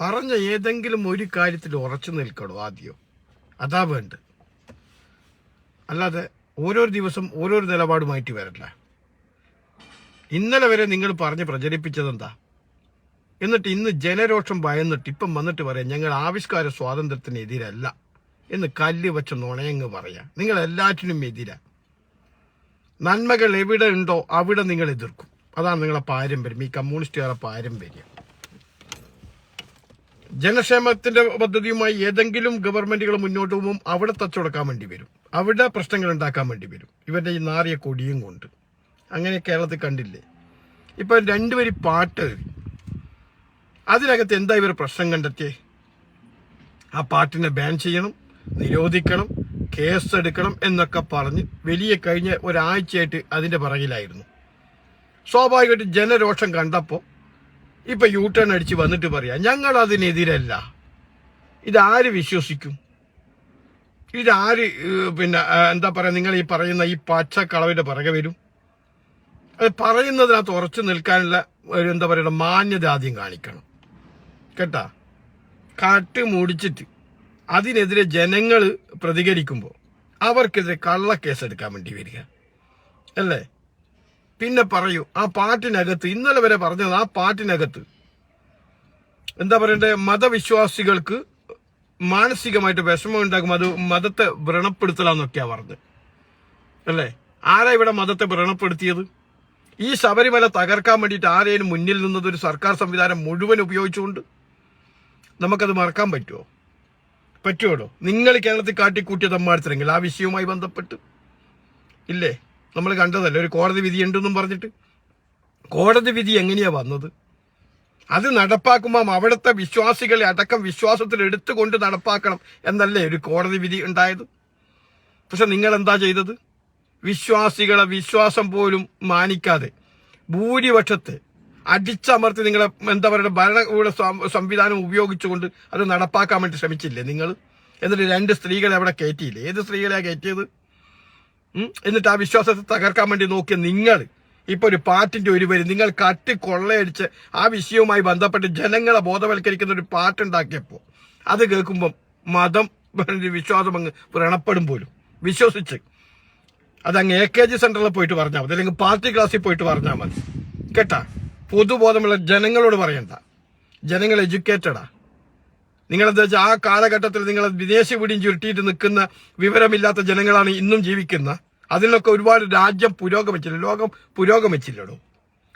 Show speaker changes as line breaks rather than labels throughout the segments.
പറഞ്ഞ ഏതെങ്കിലും ഒരു കാര്യത്തിൽ ഉറച്ചു നിൽക്കണോ ആദ്യം? അതാ വേണ്ട അല്ലാതെ ഓരോ ദിവസം ഓരോ നിലപാടുമായിട്ട് വരണ്ട. ഇന്നലെ വരെ നിങ്ങൾ പറഞ്ഞ് പ്രചരിപ്പിച്ചതെന്താ? എന്നിട്ട് ഇന്ന് ജനരോഷം ഭയന്നിട്ട് ഇപ്പം വന്നിട്ട് പറയാം ഞങ്ങൾ ആവിഷ്കാര സ്വാതന്ത്ര്യത്തിന് എതിരല്ല എന്ന് കല്ല് വെച്ച നുണയങ്ങ് പറയാം. നിങ്ങൾ എല്ലാറ്റിനും എതിരാ. നന്മകൾ എവിടെ ഉണ്ടോ അവിടെ നിങ്ങൾ എതിർക്കും. അതാണ് നിങ്ങളെ പാരമ്പര്യം. ഈ കമ്മ്യൂണിസ്റ്റുകാരുടെ പാരമ്പര്യം. ജനക്ഷേമത്തിന്റെ പദ്ധതിയുമായി ഏതെങ്കിലും ഗവൺമെന്റുകൾ മുന്നോട്ട് പോകുമ്പോൾ അവിടെ തച്ചുടക്കാൻ വേണ്ടി വരും. അവിടെ പ്രശ്നങ്ങൾ ഉണ്ടാക്കാൻ വേണ്ടി വരും. ഇവരുടെ ഈ നാറിയ കൊടിയും കൊണ്ട്. അങ്ങനെ കേരളത്തിൽ കണ്ടില്ലേ? ഇപ്പൊ രണ്ടുപേരി പാട്ട്. അതിനകത്ത് എന്താ ഇവർ പ്രശ്നം കണ്ടെത്തിയേ? ആ പാട്ടിനെ ബാൻ ചെയ്യണം നിരോധിക്കണം കേസ് എടുക്കണം എന്നൊക്കെ പറഞ്ഞ് വലിയ കഴിഞ്ഞ ഒരാഴ്ചയായിട്ട് അതിന്റെ പിറകിലായിരുന്നു. സ്വാഭാവികമായിട്ട് ജനരോഷം കണ്ടപ്പോൾ ഇപ്പൊ യൂ ടേൺ അടിച്ച് വന്നിട്ട് പറയാം ഞങ്ങൾ അതിനെതിരല്ല ഇതാര് വിശ്വസിക്കും? ഇതാര് പിന്നെ എന്താ പറയാ നിങ്ങൾ ഈ പറയുന്ന ഈ പച്ചക്കളവിന്റെ പിറകെ വരും? അത് പറയുന്നതിനകത്ത് ഉറച്ചു നിൽക്കാനുള്ള ഒരു എന്താ പറയുക മാന്യത ആദ്യം കാണിക്കണം. കേട്ടാ? കാട്ട് മൂടിച്ചിട്ട് അതിനെതിരെ ജനങ്ങൾ പ്രതികരിക്കുമ്പോൾ അവർക്കെതിരെ കള്ളക്കേസ് എടുക്കാൻ വേണ്ടി വരിക. അല്ലേ? പിന്നെ പറയൂ ആ പാട്ടിനകത്ത് ഇന്നലെ വരെ പറഞ്ഞത് ആ പാട്ടിനകത്ത്. എന്താ പറയണ്ടേ? മതവിശ്വാസികൾക്ക് മാനസികമായിട്ട് വിഷമം ഉണ്ടാക്കും അത് മതത്തെ വ്രണപ്പെടുത്തലാന്നൊക്കെയാ പറഞ്ഞത്. അല്ലേ? ആരാ ഇവിടെ മതത്തെ വ്രണപ്പെടുത്തിയത്? ഈ ശബരിമല തകർക്കാൻ വേണ്ടിയിട്ട് ആരെയും മുന്നിൽ നിന്നത് ഒരു സർക്കാർ സംവിധാനം മുഴുവൻ ഉപയോഗിച്ചുകൊണ്ട്? നമുക്കത് മറക്കാൻ പറ്റുമോ പറ്റുമോ നിങ്ങൾ കേരളത്തിൽ കാട്ടിക്കൂട്ടിയ തമ്മാടത്തിലെങ്കിൽ ആ വിഷയവുമായി ബന്ധപ്പെട്ട്? ഇല്ലേ? നമ്മൾ കണ്ടതല്ലേ ഒരു കോടതി വിധിയുണ്ടെന്നും പറഞ്ഞിട്ട്? കോടതി വിധി എങ്ങനെയാണ് വന്നത്? അത് നടപ്പാക്കുമ്പോൾ അവിടുത്തെ വിശ്വാസികളെ അടക്കം വിശ്വാസത്തിൽ എടുത്തുകൊണ്ട് നടപ്പാക്കണം എന്നല്ലേ ഒരു കോടതി വിധി ഉണ്ടായത്? പക്ഷെ നിങ്ങൾ എന്താ ചെയ്തത്? വിശ്വാസികളെ വിശ്വാസം പോലും മാനിക്കാതെ ഭൂരിപക്ഷത്തെ അടിച്ചമർത്തി നിങ്ങളെ എന്താ പറയുക ഭരണകൂട സംവിധാനം ഉപയോഗിച്ചുകൊണ്ട് അത് നടപ്പാക്കാൻ വേണ്ടി ശ്രമിച്ചില്ലേ നിങ്ങൾ? എന്നിട്ട് രണ്ട് സ്ത്രീകളെ അവിടെ കയറ്റിയില്ലേ? ഏത് സ്ത്രീകളെയാണ് കയറ്റിയത്? എന്നിട്ട് ആ വിശ്വാസത്തെ തകർക്കാൻ വേണ്ടി നോക്കിയ നിങ്ങൾ ഇപ്പൊ ഒരു പാട്ടിന്റെ ഒരു വരി നിങ്ങൾ കട്ടി കൊള്ളയടിച്ച് ആ വിഷയവുമായി ബന്ധപ്പെട്ട് ജനങ്ങളെ ബോധവൽക്കരിക്കുന്ന ഒരു പാട്ടുണ്ടാക്കിയപ്പോ അത് കേൾക്കുമ്പോൾ മതം വിശ്വാസം അങ്ങ് വ്രണപ്പെടും പോലും. വിശ്വസിച്ച്. അതങ്ങ് എ കെ ജി സെന്ററിൽ പോയിട്ട് പറഞ്ഞാൽ മതി അല്ലെങ്കിൽ പാർട്ടി ക്ലാസ്സിൽ പോയിട്ട് പറഞ്ഞാൽ മതി. കേട്ടാ? പൊതുബോധമുള്ള ജനങ്ങളോട് പറയണ്ട. ജനങ്ങൾ എഡ്യൂക്കേറ്റഡാ. നിങ്ങളെന്താ വെച്ചാൽ ആ കാലഘട്ടത്തിൽ നിങ്ങൾ വിദേശ പിടിയും ചുരുട്ടിയിട്ട് നിൽക്കുന്ന വിവരമില്ലാത്ത ജനങ്ങളാണ് ഇന്നും ജീവിക്കുന്ന. അതിലൊക്കെ ഒരുപാട് രാജ്യം പുരോഗമിച്ചില്ല ലോകം പുരോഗമിച്ചില്ലടോ.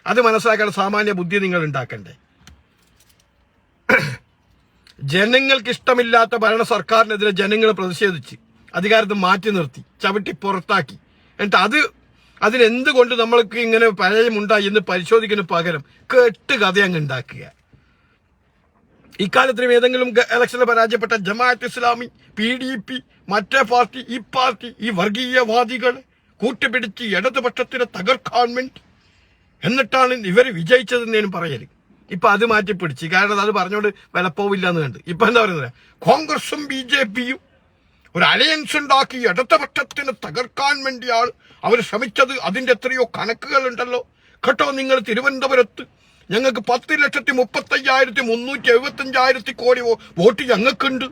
അത് മനസ്സിലാക്കാൻ സാമാന്യ ബുദ്ധി നിങ്ങൾ ഉണ്ടാക്കണ്ടേ. ജനങ്ങൾക്ക് ഇഷ്ടമില്ലാത്ത ഭരണ സർക്കാരിനെതിരെ ജനങ്ങൾ പ്രതിഷേധിച്ച് അധികാരത്തെ മാറ്റി നിർത്തി ചവിട്ടി പുറത്താക്കി. എന്നിട്ട് അത് അതിനെന്തുകൊണ്ട് നമ്മൾക്ക് ഇങ്ങനെ പരാജയമുണ്ടായി എന്ന് പരിശോധിക്കുന്ന പകരം കെട്ട് കഥ അങ്ങ് ഉണ്ടാക്കുക. ഇക്കാലത്തിനും ഏതെങ്കിലും ഇലക്ഷനിൽ പരാജയപ്പെട്ട Jamaat Islami P D P മറ്റേ പാർട്ടി ഈ പാർട്ടി ഈ വർഗീയവാദികൾ കൂട്ടുപിടിച്ച് ഇടതുപക്ഷത്തിനെ തകർക്കാൻ വേണ്ടി എന്നിട്ടാണ് ഇവർ വിജയിച്ചതെന്ന് ഞാൻ പറയൽ. ഇപ്പൊ അത് മാറ്റി പിടിച്ച് കാരണം അത് പറഞ്ഞോണ്ട് വിലപ്പോവില്ല എന്ന് കണ്ട്. ഇപ്പൊ എന്താ പറയുന്നത് കോൺഗ്രസും ബി ജെ പിയും ഒരു അലയൻസ് ഉണ്ടാക്കി ഇടതുപക്ഷത്തിന് തകർക്കാൻ വേണ്ടിയാൾ അവർ ശ്രമിച്ചത്. അതിന്റെ എത്രയോ കണക്കുകൾ ഉണ്ടല്ലോ. കേട്ടോ നിങ്ങൾ തിരുവനന്തപുരത്ത് ഞങ്ങൾക്ക് പത്ത് ലക്ഷത്തി മുപ്പത്തയ്യായിരത്തി മുന്നൂറ്റി എഴുപത്തി അഞ്ചായിരത്തി കോടി വോട്ട് ഞങ്ങൾക്കുണ്ട്.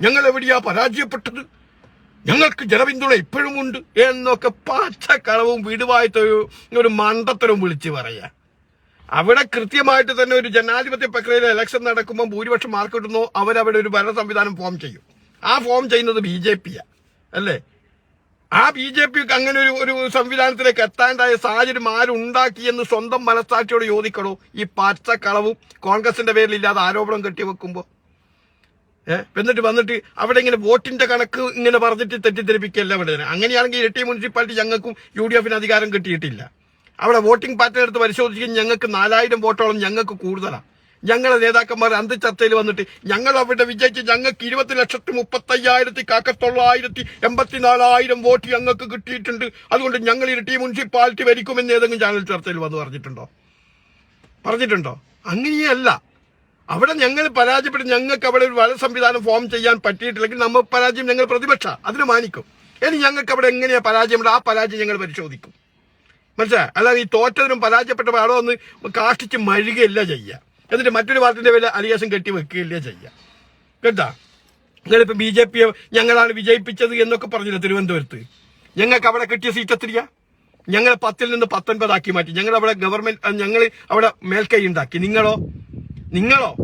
ഞങ്ങൾ എവിടെയാ പരാജയപ്പെട്ടത്? ഞങ്ങൾക്ക് ജനപിന്തുണ ഇപ്പോഴും ഉണ്ട് എന്നൊക്കെ പച്ചക്കളവും വിടുവായിട്ട് ഒരു ഒരു മണ്ടത്തരവും വിളിച്ച് പറയാ. അവിടെ കൃത്യമായിട്ട് തന്നെ ഒരു ജനാധിപത്യ പ്രക്രിയയിൽ ഇലക്ഷൻ നടക്കുമ്പോൾ ഭൂരിപക്ഷം മാർക്ക് കിട്ടുന്നു അവരവിടെ ഒരു ഭരണ സംവിധാനം ഫോം ചെയ്യും. ആ ഫോം ചെയ്യുന്നത് ബി ജെ പിയാ അല്ലേ? ആ ബി ജെ പിക്ക് അങ്ങനെ ഒരു ഒരു സംവിധാനത്തിലേക്ക് എത്താണ്ടായ സാഹചര്യം ആരുണ്ടാക്കി എന്ന് സ്വന്തം മനസ്സാക്ഷിയോട് ചോദിക്കണോ? ഈ പച്ചക്കളവും കോൺഗ്രസിന്റെ പേരിൽ ഇല്ലാതെ ആരോപണം കെട്ടിവെക്കുമ്പോ ഏഹ് എന്നിട്ട് വന്നിട്ട് അവിടെ ഇങ്ങനെ വോട്ടിന്റെ കണക്ക് ഇങ്ങനെ പറഞ്ഞിട്ട് തെറ്റിദ്ധരിപ്പിക്കല്ല അവിടെ അങ്ങനെയാണെങ്കിൽ ഇരട്ടി മുനിസിപ്പാലിറ്റി ഞങ്ങൾക്കും യു ഡി എഫിന് അധികാരം കിട്ടിയിട്ടില്ല. അവിടെ വോട്ടിംഗ് പാറ്റേൺ എടുത്ത് പരിശോധിക്കും ഞങ്ങൾക്ക് നാലായിരം വോട്ടോളം ഞങ്ങൾക്ക് കൂടുതലാണ് ഞങ്ങളെ നേതാക്കന്മാർ അന്ത് ചർച്ചയിൽ വന്നിട്ട് ഞങ്ങൾ അവിടെ വിജയിച്ച് ഞങ്ങൾക്ക് ഇരുപത്തി ലക്ഷത്തി മുപ്പത്തയ്യായിരത്തി കാക്കത്തൊള്ളായിരത്തി എൺപത്തിനാലായിരം വോട്ട് ഞങ്ങൾക്ക് കിട്ടിയിട്ടുണ്ട്. അതുകൊണ്ട് ഞങ്ങൾ ഇരട്ടി മുനിസിപ്പാലിറ്റി വരിക്കുമെന്ന് ഏതെങ്കിലും ചാനൽ ചർച്ചയിൽ വന്ന് പറഞ്ഞിട്ടുണ്ടോ? പറഞ്ഞിട്ടുണ്ടോ? അങ്ങനെയല്ല. അവിടെ ഞങ്ങൾ പരാജയപ്പെട്ട് ഞങ്ങൾക്ക് അവിടെ ഒരു വല സംവിധാനം ഫോം ചെയ്യാൻ പറ്റിയിട്ടില്ലെങ്കിൽ നമ്മൾ പരാജയം ഞങ്ങൾ പ്രതിപക്ഷ അതിന് മാനിക്കും. ഇനി ഞങ്ങൾക്ക് അവിടെ എങ്ങനെയാ പരാജയമുണ്ട് ആ പരാജയം ഞങ്ങൾ പരിശോധിക്കും. മനസ്സിലായി? അല്ലാതെ ഈ തോറ്റതിനും പരാജയപ്പെട്ട പാടോ ഒന്ന് കാഷ്ടിച്ച് മഴുകയല്ല ചെയ്യുക. എന്നിട്ട് മറ്റൊരു പാർട്ടിന്റെ പേര് അലിയാസം കെട്ടി വെക്കുകയില്ല ചെയ്യാം. കേട്ടാ? നിങ്ങളിപ്പോ ബി ജെ പിയെ ഞങ്ങളാണ് വിജയിപ്പിച്ചത് എന്നൊക്കെ പറഞ്ഞില്ല തിരുവനന്തപുരത്ത്? ഞങ്ങൾക്ക് അവിടെ കിട്ടിയ സീറ്റ് എത്രയാ? ഞങ്ങൾ പത്തിൽ നിന്ന് പത്തൊൻപതാക്കി മാറ്റി. ഞങ്ങൾ അവിടെ ഗവൺമെന്റ് ഞങ്ങൾ അവിടെ മേൽക്കൈ ഉണ്ടാക്കി. നിങ്ങളോ? നിങ്ങളോ?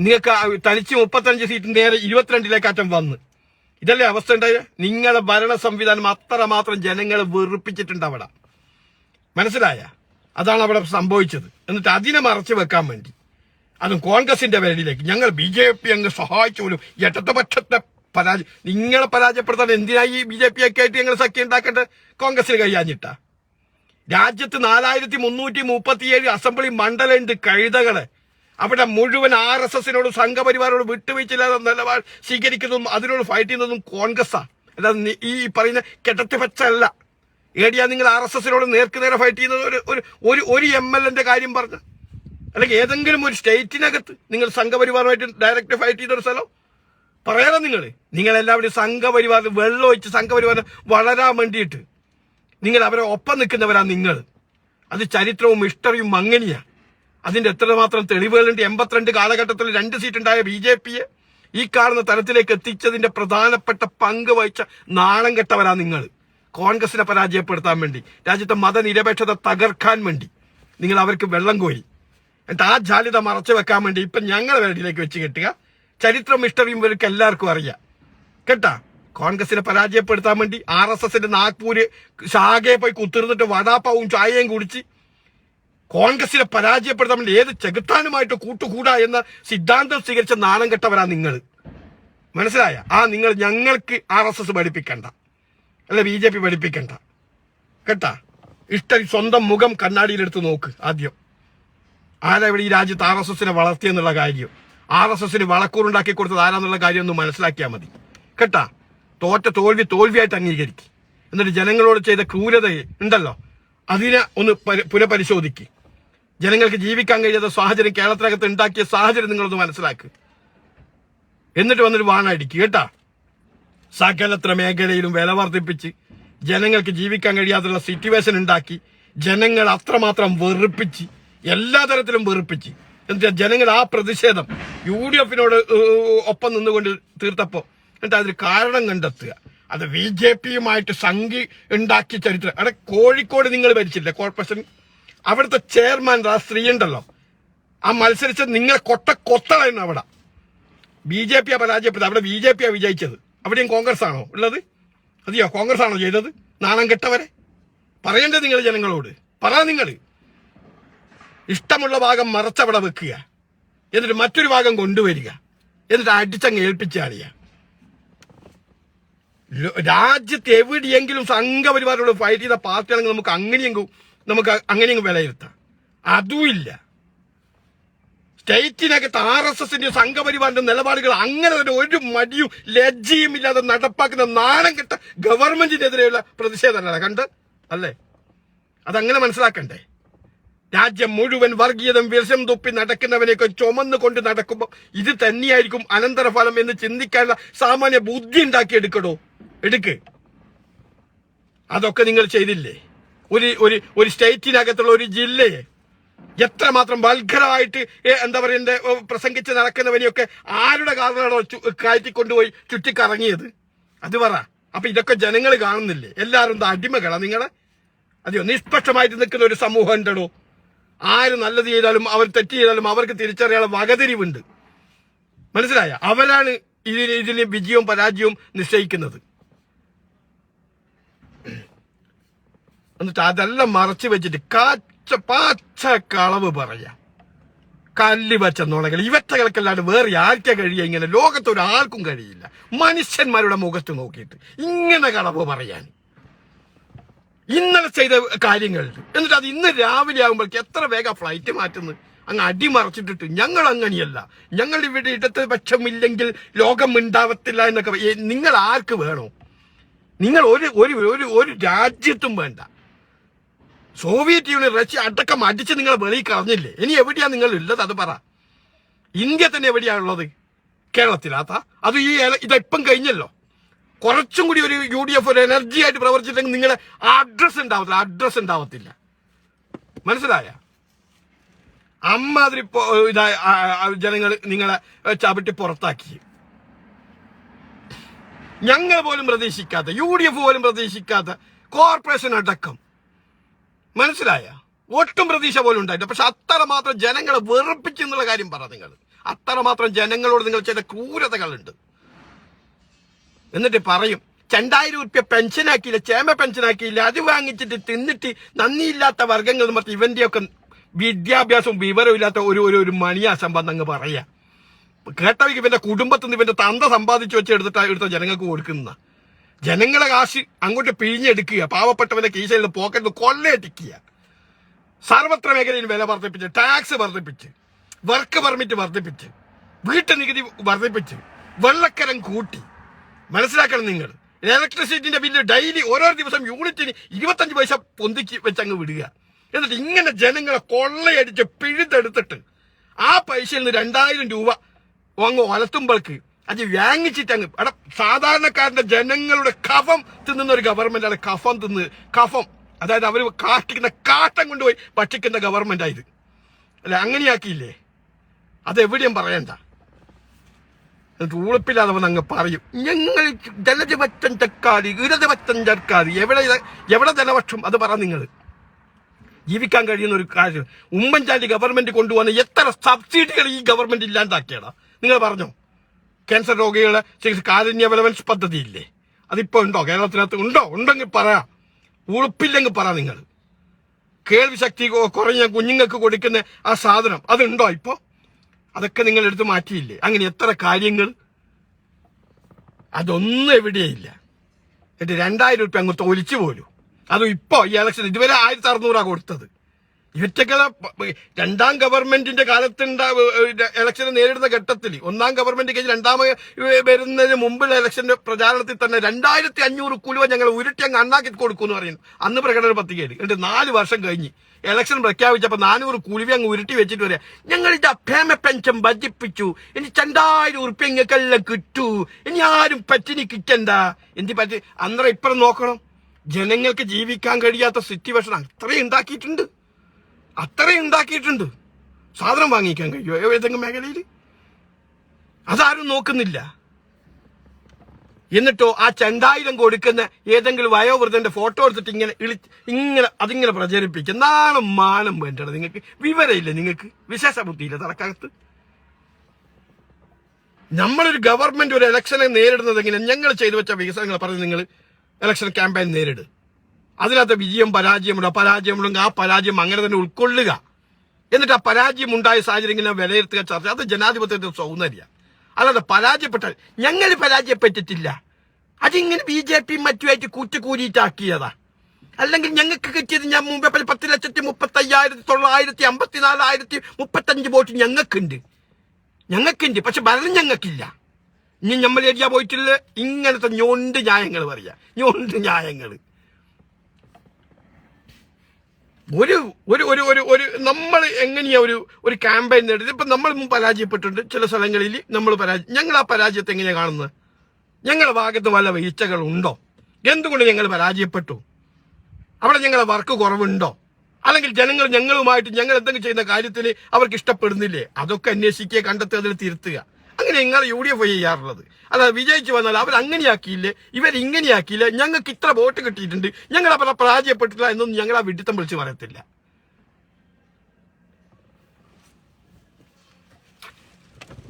നിങ്ങൾക്ക് തനിച്ച് മുപ്പത്തഞ്ച് സീറ്റ് നേരെ ഇരുപത്തിരണ്ടിലേക്കാറ്റം വന്ന്. ഇതല്ലേ അവസ്ഥ ഉണ്ടായ? നിങ്ങളുടെ ഭരണ സംവിധാനം അത്രമാത്രം ജനങ്ങളെ വെറുപ്പിച്ചിട്ടുണ്ട് അവിടെ. മനസ്സിലായ? അതാണ് അവിടെ സംഭവിച്ചത്. എന്നിട്ട് അതിനെ മറച്ചു വെക്കാൻ വേണ്ടി. അതും കോൺഗ്രസിന്റെ പേരിലേക്ക് ഞങ്ങൾ ബി ജെ പി അങ്ങ് സഹായിച്ചു പോലും. ഇടതുപക്ഷത്തെ പരാജയം നിങ്ങളെ പരാജയപ്പെടുത്താൻ എന്തിനായി ബി ജെ പി ഒക്കെ ആയിട്ട് ഞങ്ങൾ സഖ്യം ഉണ്ടാക്കേണ്ടത്? കോൺഗ്രസിന് കഴിയാഞ്ഞിട്ടാ. രാജ്യത്ത് നാലായിരത്തി മുന്നൂറ്റി മുപ്പത്തിയേഴ് അസംബ്ലി മണ്ഡലമുണ്ട് കഴുതകൾ. അവിടെ മുഴുവൻ ആർ എസ് എസിനോട് സംഘപരിവാരോട് വിട്ടുവീഴ്ചയില്ലാതെ നിലപാട് സ്വീകരിക്കുന്നതും അതിനോട് ഫൈറ്റ് ചെയ്യുന്നതും കോൺഗ്രസ് അല്ലാതെ ഈ പറയുന്ന കെട്ടത്തിപ്പച്ചല്ല. ഏടിയാ നിങ്ങൾ ആർ എസ് എസിനോട് നേർക്കുനേരെ ഫൈറ്റ് ചെയ്യുന്നത്? ഒരു ഒരു ഒരു എം എൽ എന്റെ കാര്യം പറഞ്ഞ. അല്ലെങ്കിൽ ഏതെങ്കിലും ഒരു സ്റ്റേറ്റിനകത്ത് നിങ്ങൾ സംഘപരിവാറുമായിട്ട് ഡയറക്റ്റ് ഫൈറ്റ് ചെയ്ത ഒരു സ്ഥലം. പറയാലോ നിങ്ങൾ നിങ്ങൾ എല്ലാവരും സംഘപരിവാർ വെള്ളം ഒഴിച്ച് സംഘപരിവാർ വളരാൻ വേണ്ടിയിട്ട് നിങ്ങൾ അവരെ ഒപ്പം നിൽക്കുന്നവരാ നിങ്ങൾ. അത് ചരിത്രവും ഹിസ്റ്ററിയും മങ്ങനിയാണ് അതിന്റെ എത്രമാത്രം തെളിവുകളുണ്ട് എൺപത്തിരണ്ട് കാലഘട്ടത്തിൽ രണ്ട് സീറ്റ് ഉണ്ടായ ബി ജെ പിയെ ഈ കാണുന്ന തരത്തിലേക്ക് എത്തിച്ചതിന്റെ പ്രധാനപ്പെട്ട പങ്ക് വഹിച്ച നാണം കെട്ടവരാ നിങ്ങൾ. കോൺഗ്രസിനെ പരാജയപ്പെടുത്താൻ വേണ്ടി രാജ്യത്തെ മതനിരപേക്ഷത തകർക്കാൻ വേണ്ടി നിങ്ങൾ അവർക്ക് വെള്ളം കോരി. എന്നിട്ട് ആ ജാലിത മറച്ചു വെക്കാൻ വേണ്ടി ഇപ്പൊ ഞങ്ങൾ വേണ്ടിയിലേക്ക് വെച്ച് കെട്ടുക. ചരിത്രം ഹിസ്റ്ററിയും ഇവർക്ക് എല്ലാവർക്കും അറിയാം. കേട്ടാ? കോൺഗ്രസിനെ പരാജയപ്പെടുത്താൻ വേണ്ടി ആർ എസ് എസിന്റെ നാഗ്പൂര് ശാഖയെ പോയി കുത്തിർന്നിട്ട് വടാപ്പാവും ചായയും കുടിച്ച് കോൺഗ്രസിനെ പരാജയപ്പെടുത്താൻ വേണ്ടി ഏത് ചെകുത്താനുമായിട്ട് കൂട്ടുകൂടാ എന്ന സിദ്ധാന്തം സ്വീകരിച്ച നാണം കെട്ടവരാ നിങ്ങൾ. മനസ്സിലായ? ആ നിങ്ങൾ ഞങ്ങൾക്ക് ആർ എസ് എസ് പഠിപ്പിക്കണ്ട. അല്ല ബി ജെ പി പഠിപ്പിക്കണ്ട. കേട്ടാ? ഇഷ്ട സ്വന്തം മുഖം കണ്ണാടിയിലെടുത്ത് നോക്ക് ആദ്യം. ആരാ ഇവിടെ ഈ രാജ്യത്ത് ആർ എസ് എസിനെ വളർത്തിയെന്നുള്ള കാര്യം? ആർ എസ് എസിന് വളക്കൂറുണ്ടാക്കി കൊടുത്തത് ആരാന്നുള്ള കാര്യം ഒന്ന് മനസ്സിലാക്കിയാൽ മതി. കേട്ടാ? തോറ്റ തോൽവി തോൽവിയായിട്ട് അംഗീകരിക്കും. എന്നിട്ട് ജനങ്ങളോട് ചെയ്ത ക്രൂരത ഉണ്ടല്ലോ? അതിനെ ഒന്ന് പരി- പുനഃപരിശോധിക്ക്. ജനങ്ങൾക്ക് ജീവിക്കാൻ കഴിയാത്ത സാഹചര്യം കേരളത്തിനകത്ത് ഉണ്ടാക്കിയ സാഹചര്യം നിങ്ങളൊന്ന് മനസ്സിലാക്കുക എന്നിട്ട് വന്നൊരു വാണടിക്കുക കേട്ടാ? സകലത്ര മേഖലയിലും വില വർദ്ധിപ്പിച്ച് ജനങ്ങൾക്ക് ജീവിക്കാൻ കഴിയാത്തുള്ള സിറ്റുവേഷൻ ഉണ്ടാക്കി ജനങ്ങൾ അത്രമാത്രം വെറുപ്പിച്ച് എല്ലാ തരത്തിലും വെറുപ്പിച്ച്. എന്താ ജനങ്ങൾ ആ പ്രതിഷേധം യു ഡി എഫിനോട് ഒപ്പം നിന്നുകൊണ്ട് തീർത്തപ്പോ എന്നിട്ട് അതിന് കാരണം കണ്ടെത്തുക. അത് ബി ജെ പിയുമായിട്ട് സംഘി ഉണ്ടാക്കിയ ചരിത്രം. അവിടെ കോഴിക്കോട് നിങ്ങൾ ഭരിച്ചില്ലേ? കോർപ്പറേഷൻ. അവിടുത്തെ ചെയർമാൻ ആ സ്ത്രീ ഉണ്ടല്ലോ. ആ മത്സരിച്ചത് നിങ്ങളെ കൊട്ട കൊത്തളായിരുന്നു അവിടെ. ബി ജെ പിയാ പരാജയപ്പെട്ടത്. അവിടെ ബി ജെ പിയാ വിജയിച്ചത്. അവിടെയും കോൺഗ്രസ് ആണോ ഉള്ളത്? അതെയോ കോൺഗ്രസ് ആണോ ചെയ്തത്? നാണം കെട്ടവരെ? പറയണ്ടേ നിങ്ങൾ ജനങ്ങളോട്? പറ നിങ്ങൾ. ഇഷ്ടമുള്ള ഭാഗം മറച്ചവിടെ വെക്കുക. എന്നിട്ട് മറ്റൊരു ഭാഗം കൊണ്ടുവരിക. എന്നിട്ട് അടിച്ചങ്ങ് ഏൽപ്പിച്ചാടിയ രാജ്യത്ത് എവിടെയെങ്കിലും സംഘപരിവാരോട് ഫൈറ്റ് ചെയ്ത പാർട്ടിയാണെങ്കിൽ നമുക്ക് അങ്ങനെയെങ്കിലും നമുക്ക് അങ്ങനെയെങ്കിലും വിലയിരുത്താം. അതുമില്ല സ്റ്റേറ്റിനകത്ത് ആർ എസ് എസിന്റെ സംഘപരിവാറിന്റെ നിലപാടുകൾ അങ്ങനെ ഒരു ഒരു മടിയും ലജ്ജയും ഇല്ലാതെ നടപ്പാക്കുന്ന നാണം കെട്ട ഗവൺമെന്റിനെതിരെയുള്ള പ്രതിഷേധമല്ല കണ്ട്? അല്ലേ? അതങ്ങനെ മനസ്സിലാക്കണ്ടേ? രാജ്യം മുഴുവൻ വർഗീയതും വിഷം തുപ്പി നടക്കുന്നവനെയൊക്കെ ചുമന്നു കൊണ്ട് നടക്കുമ്പോൾ ഇത് തന്നെയായിരിക്കും അനന്തരഫലം എന്ന് ചിന്തിക്കാനുള്ള സാമാന്യ ബുദ്ധി ഉണ്ടാക്കി എടുക്കടോ? എടുക്ക്. അതൊക്കെ നിങ്ങൾ ചെയ്തില്ലേ? ഒരു ഒരു ഒരു സ്റ്റേറ്റിനകത്തുള്ള ഒരു ജില്ലയെ എത്രമാത്രം വൽഘരമായിട്ട് എന്താ പറയുക പ്രസംഗിച്ച് നടക്കുന്നവനെയൊക്കെ ആരുടെ ചു- കയറ്റിക്കൊണ്ടുപോയി ചുറ്റിക്കറങ്ങിയത്? അത് പറ. അപ്പൊ ഇതൊക്കെ ജനങ്ങൾ കാണുന്നില്ലേ? എല്ലാവരും എന്താ അടിമകളാ നിങ്ങളെ. അതെയോ? നിഷ്പക്ഷമായിട്ട് നിൽക്കുന്ന ഒരു സമൂഹം ഉണ്ടോ ആര് നല്ലത് ചെയ്താലും അവർ തെറ്റ് ചെയ്താലും അവർക്ക് തിരിച്ചറിയാനുള്ള വകതിരിവുണ്ട്. മനസ്സിലായ? അവരാണ് ഇതിന് ഇതിന് വിജയവും പരാജയവും നിശ്ചയിക്കുന്നത്. എന്നിട്ട് അതെല്ലാം മറച്ചു വെച്ചിട്ട് കാച്ച പാച്ച കളവ് പറയാ. കല്ലി പച്ച നുണകൾ. ഇവറ്റകൾക്കല്ലാണ്ട് വേറെ ആർക്കാ കഴിയുക ഇങ്ങനെ? ലോകത്ത് ഒരാൾക്കും കഴിയില്ല. മനുഷ്യന്മാരുടെ മുഖത്ത് നോക്കിയിട്ട് ഇങ്ങനെ കളവ് പറയാൻ. ഇന്നലെ ചെയ്ത കാര്യങ്ങൾ. എന്നിട്ട് അത് ഇന്ന് രാവിലെ ആകുമ്പോഴേക്ക് എത്ര വേഗം ഫ്ലൈറ്റ് മാറ്റുന്നു. അങ്ങ് അടിമറച്ചിട്ടിട്ട് ഞങ്ങൾ അങ്ങനെയല്ല. ഞങ്ങൾ ഇവിടെ ഇടതുപക്ഷമില്ലെങ്കിൽ ലോകം ഉണ്ടാവത്തില്ല എന്നൊക്കെ നിങ്ങൾ ആർക്ക് വേണോ? നിങ്ങൾ ഒരു ഒരു ഒരു രാജ്യത്തും വേണ്ട. സോവിയറ്റ് യൂണിയൻ റഷ്യ അടക്കം അടിച്ച് നിങ്ങൾ വെളിയിൽ കളഞ്ഞില്ലേ? ഇനി എവിടെയാ നിങ്ങൾ ഉള്ളത്? അത് പറ. ഇന്ത്യ തന്നെ എവിടെയാണുള്ളത് കേരളത്തിലാത്ത. അത് ഈ ഇതെപ്പം കഴിഞ്ഞല്ലോ. കുറച്ചും കൂടി ഒരു യു ഡി എഫ് ഒരു എനർജി ആയിട്ട് പ്രവർത്തിച്ചിട്ടുണ്ടെങ്കിൽ നിങ്ങളെ അഡ്രസ് ഉണ്ടാവത്തില്ല അഡ്രസ് ഉണ്ടാവത്തില്ല. മനസ്സിലായ? അമ്മാതിരി ജനങ്ങൾ നിങ്ങളെ ചവിട്ടി പുറത്താക്കി. ഞങ്ങൾ പോലും പ്രതീക്ഷിക്കാത്ത യു ഡി എഫ് പോലും പ്രതീക്ഷിക്കാത്ത കോർപ്പറേഷൻ അടക്കം മനസ്സിലായ? ഒട്ടും പ്രതീക്ഷ പോലും ഉണ്ടായില്ല പക്ഷെ അത്രമാത്രം ജനങ്ങളെ വെറുപ്പിച്ചെന്നുള്ള കാര്യം പറ നിങ്ങൾ. അത്രമാത്രം ജനങ്ങളോട് നിങ്ങൾ ചെയ്ത ക്രൂരതകളുണ്ട്. എന്നിട്ട് പറയും രണ്ടായിരം ഉറുപ്യ പെൻഷനാക്കിയില്ല ചേമ പെൻഷനാക്കിയില്ല അത് വാങ്ങിച്ചിട്ട് തിന്നിട്ട് നന്ദിയില്ലാത്ത വർഗങ്ങൾ എന്ന് പറഞ്ഞ് ഇവന്റെയൊക്കെ വിദ്യാഭ്യാസവും വിവരവും ഇല്ലാത്ത ഒരു ഒരു ഒരു മണിയാശമ്പം അങ്ങ് പറയാ കേട്ടവയ്ക്ക് ഇവന്റെ കുടുംബത്തിൽ നിന്ന് ഇവന്റെ തന്ത സമ്പാദിച്ചു വെച്ച് എടുത്തിട്ട് എടുത്ത ജനങ്ങൾക്ക് കൊടുക്കുന്ന ജനങ്ങളെ കാശ് അങ്ങോട്ട് പിഴിഞ്ഞെടുക്കുക. പാവപ്പെട്ടവന്റെ കീശയിൽ പോക്കറ്റിൽ കൊള്ളയടിക്കുക. സർവത്ര മേഖലയിൽ വില വർദ്ധിപ്പിച്ച് ടാക്സ് വർദ്ധിപ്പിച്ച് വർക്ക് പെർമിറ്റ് വർദ്ധിപ്പിച്ച് വീട്ടു നികുതി വർദ്ധിപ്പിച്ച് വെള്ളക്കരം കൂട്ടി. മനസ്സിലാക്കണം നിങ്ങൾ. ഇലക്ട്രിസിറ്റിന്റെ ബില്ല് ഡെയിലി ഓരോ ദിവസം യൂണിറ്റിന് ഇരുപത്തഞ്ച് പൈസ പൊന്തിക്ക് വെച്ച് അങ്ങ് വിടുക. എന്നിട്ട് ഇങ്ങനെ ജനങ്ങളെ കൊള്ളയടിച്ച് പിഴുതെടുത്തിട്ട് ആ പൈസയിൽ നിന്ന് രണ്ടായിരം രൂപ അങ്ങ് ഒലത്തുമ്പോൾക്ക് അത് വാങ്ങിച്ചിട്ട് അങ്ങ് എടാ സാധാരണക്കാരന്റെ ജനങ്ങളുടെ കഫം തിന്നുന്ന ഒരു ഗവൺമെന്റാണ് കഫം തിന്ന് കഫം. അതായത് അവർ കാട്ടിക്കുന്ന കാട്ടം കൊണ്ടുപോയി ഭക്ഷിക്കുന്ന ഗവൺമെന്റ് ആയത് അല്ല അങ്ങനെയാക്കിയില്ലേ? അത് എവിടെയും പറയണ്ട ഉളുപ്പില്ലാതെ വന്ന് അങ്ങ് പറയും ഞങ്ങൾ ജലജപറ്റം ചക്കാതി ഇടതുപറ്റം ചക്കാതി എവിടെ എവിടെ ജലപക്ഷം അത് പറ നിങ്ങൾ ജീവിക്കാൻ കഴിയുന്ന ഒരു കാര്യം. ഉമ്മൻചാണ്ടി ഗവൺമെന്റ് കൊണ്ടുവന്ന എത്ര സബ്സിഡികൾ ഈ ഗവൺമെന്റ് ഇല്ലാണ്ടാക്കിയടാ? നിങ്ങൾ പറഞ്ഞോ? ക്യാൻസർ രോഗികളുടെ ചികിത്സ കാരുണ്യ ബലവൻസ് പദ്ധതി ഇല്ലേ അതിപ്പോ ഉണ്ടോ? കേരളത്തിനകത്ത് ഉണ്ടോ? ഉണ്ടെങ്കിൽ പറയാം ഉളുപ്പില്ലെങ്കിൽ പറ നിങ്ങൾ. കേൾവി ശക്തി കുറഞ്ഞ കുഞ്ഞുങ്ങൾക്ക് കൊടുക്കുന്ന ആ സാധനം അതുണ്ടോ ഇപ്പോ? അതൊക്കെ നിങ്ങൾ എടുത്ത് മാറ്റിയില്ലേ? അങ്ങനെ എത്ര കാര്യങ്ങൾ? അതൊന്നും എവിടെയില്ല. എന്നിട്ട് രണ്ടായിരം രൂപ അങ്ങ് തോലിച്ചു പോലും. അതും ഇപ്പോ ഈ ഇലക്ഷൻ ഇതുവരെ ആയിരത്തി അറുന്നൂറാ കൊടുത്തത്. ഇവറ്റകളെ രണ്ടാം ഗവൺമെന്റിന്റെ കാലത്തുണ്ടാ ഇലക്ഷനെ നേരിടുന്ന ഘട്ടത്തിൽ ഒന്നാം ഗവൺമെന്റ് കഴിഞ്ഞ് രണ്ടാമത് വരുന്നതിന് മുമ്പുള്ള ഇലക്ഷന്റെ പ്രചാരണത്തിൽ തന്നെ രണ്ടായിരത്തി അഞ്ഞൂറ് കുലുവ ഞങ്ങൾ ഉരുട്ടി അങ്ങ് അണ്ണാക്കി കൊടുക്കും എന്ന് പറയുന്നു. അന്ന് പ്രകടന പത്രികയിൽ എന്നിട്ട് നാല് വർഷം കഴിഞ്ഞ് ഇലക്ഷൻ പ്രഖ്യാപിച്ചപ്പോൾ നാനൂറ് കുലുവി അങ്ങ് ഉരുട്ടി വെച്ചിട്ട് വരിക ഞങ്ങൾ ഇത് അഭേമ പെൻഷൻ വർദ്ധിപ്പിച്ചു. ഇനി രണ്ടായിരം ഉറുപ്പ്യ ഇങ്ങൾക്കെല്ലാം കിട്ടു. ഇനി ആരും പറ്റിനി കിട്ടണ്ട. എന്തി പറ്റി? അന്നേരം ഇപ്പുറം നോക്കണം. ജനങ്ങൾക്ക് ജീവിക്കാൻ കഴിയാത്ത സിറ്റുവേഷൻ അത്രയും ഉണ്ടാക്കിയിട്ടുണ്ട്. അത്രയും ഉണ്ടാക്കിയിട്ടുണ്ട്. സാധനം വാങ്ങിക്കാൻ കഴിയുമോ? ഏതെങ്കിലും മേഖലയിൽ? അതാരും നോക്കുന്നില്ല. എന്നിട്ടോ ആ ചണ്ടായിരം കൊടുക്കുന്ന ഏതെങ്കിലും വയോവൃദ്ധന്റെ ഫോട്ടോ എടുത്തിട്ട് ഇങ്ങനെ ഇളി ഇങ്ങനെ അതിങ്ങനെ പ്രചരിപ്പിക്കും. നാളെ മാനം വേണ്ടത് നിങ്ങൾക്ക്. വിവരമില്ല നിങ്ങൾക്ക്? വിശേഷ ബുദ്ധിയില്ല തലക്കകത്ത്? നമ്മളൊരു ഗവൺമെന്റ് ഒരു ഇലക്ഷനെ നേരിടുന്നത് എങ്ങനെ ഞങ്ങൾ ചെയ്തു വെച്ച വികസനങ്ങൾ പറഞ്ഞ് നിങ്ങൾ ഇലക്ഷൻ ക്യാമ്പയിൻ നേരിട്. അതിനകത്ത് വിജയം പരാജയമുണ്ട്. പരാജയമുണ്ടെങ്കിൽ ആ പരാജയം അങ്ങനെ തന്നെ ഉൾക്കൊള്ളുക. എന്നിട്ട് ആ പരാജയം ഉണ്ടായ സാഹചര്യങ്ങൾ വിലയിരുത്തുക ചർച്ച. അത് ജനാധിപത്യത്തിന്റെ സൗന്ദര്യ. അല്ലാതെ പരാജയപ്പെട്ടാൽ ഞങ്ങൾ പരാജയപ്പെട്ടിട്ടില്ല. അതിങ്ങനെ ബി ജെ പി മറ്റുമായിട്ട് കൂറ്റുകൂരിയിട്ടാക്കിയതാ അല്ലെങ്കിൽ ഞങ്ങൾക്ക് കിട്ടിയത് ഞാൻ മുമ്പേ പറഞ്ഞ പത്ത് ലക്ഷത്തി മുപ്പത്തി അയ്യായിരത്തി തൊള്ളായിരത്തി അമ്പത്തിനാലായിരത്തി മുപ്പത്തഞ്ച് വോട്ട് ഞങ്ങൾക്കുണ്ട്. ഞങ്ങൾക്കുണ്ട് പക്ഷെ ഭരണം ഞങ്ങൾക്കില്ല. ഇനി നമ്മൾ ഏരിയ പോയിട്ടില്ല? ഇങ്ങനത്തെ ഞൊണ്ട് ന്യായങ്ങൾ പറയാ. ഞൊണ്ട് ന്യായങ്ങൾ. ഒരു ഒരു ഒരു ഒരു ഒരു നമ്മൾ എങ്ങനെയാ ഒരു ഒരു ക്യാമ്പയിൻ നേടുന്നത്? ഇപ്പൊ നമ്മൾ പരാജയപ്പെട്ടിട്ടുണ്ട്. ചില സ്ഥലങ്ങളിൽ നമ്മൾ പരാജയം ഞങ്ങൾ ആ പരാജയത്തെ എങ്ങനെയാ കാണുന്നത്? ഞങ്ങളുടെ ഭാഗത്ത് വല്ല വീഴ്ചകളുണ്ടോ എന്തുകൊണ്ട് ഞങ്ങൾ പരാജയപ്പെട്ടു? അവിടെ ഞങ്ങളുടെ വർക്ക് കുറവുണ്ടോ? അല്ലെങ്കിൽ ജനങ്ങൾ ഞങ്ങളുമായിട്ട് ഞങ്ങൾ എന്തെങ്കിലും ചെയ്യുന്ന കാര്യത്തിൽ അവർക്ക് ഇഷ്ടപ്പെടുന്നില്ലേ? അതൊക്കെ അന്വേഷിക്കുക കണ്ടെത്തുക അതിൽ തിരുത്തുക. അങ്ങനെ നിങ്ങൾ യു ഡി എഫ് ചെയ്യാറുള്ളത്. അല്ലാതെ വിജയിച്ചു വന്നാൽ അവർ ഇവരിങ്ങനെയാക്കിയില്ലേ ഞങ്ങൾക്ക് ഇത്ര വോട്ട് കിട്ടിയിട്ടുണ്ട്. ഞങ്ങൾ അവരെ പരാജയപ്പെട്ടില്ല എന്നൊന്നും ഞങ്ങൾ ആ വിഡിത്തം വിളിച്ച് പറയത്തില്ല.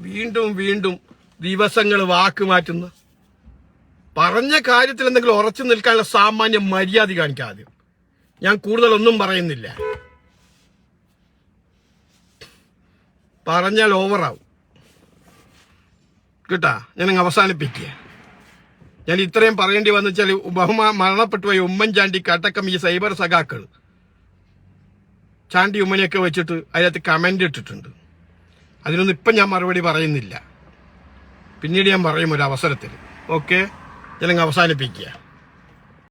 വീണ്ടും വീണ്ടും ദിവസങ്ങൾ വാക്ക് മാറ്റുന്ന. പറഞ്ഞ കാര്യത്തിൽ എന്തെങ്കിലും ഉറച്ചു നിൽക്കാനുള്ള സാമാന്യ മര്യാദ കാണിക്കാതെ ഞാൻ കൂടുതലൊന്നും പറയുന്നില്ല. പറഞ്ഞാൽ ഓവറാവും കേട്ടാ ഞാൻ അങ്ങ് അവസാനിപ്പിക്കുക ഞാൻ ഇത്രയും പറയേണ്ടി വന്നു വെച്ചാൽ ബഹുമാ മരണപ്പെട്ടു പോയ ഉമ്മൻചാണ്ടി കട്ടക്കം ഈ സൈബർ സഖാക്കൾ ചാണ്ടി ഉമ്മനെയൊക്കെ വെച്ചിട്ട് അതിനകത്ത് കമന്റ് ഇട്ടിട്ടുണ്ട്. അതിനൊന്നും ഇപ്പം ഞാൻ മറുപടി പറയുന്നില്ല. പിന്നീട് ഞാൻ പറയും ഒരു അവസരത്തിൽ. ഓക്കെ ഞാൻ അങ്ങ് അവസാനിപ്പിക്കുക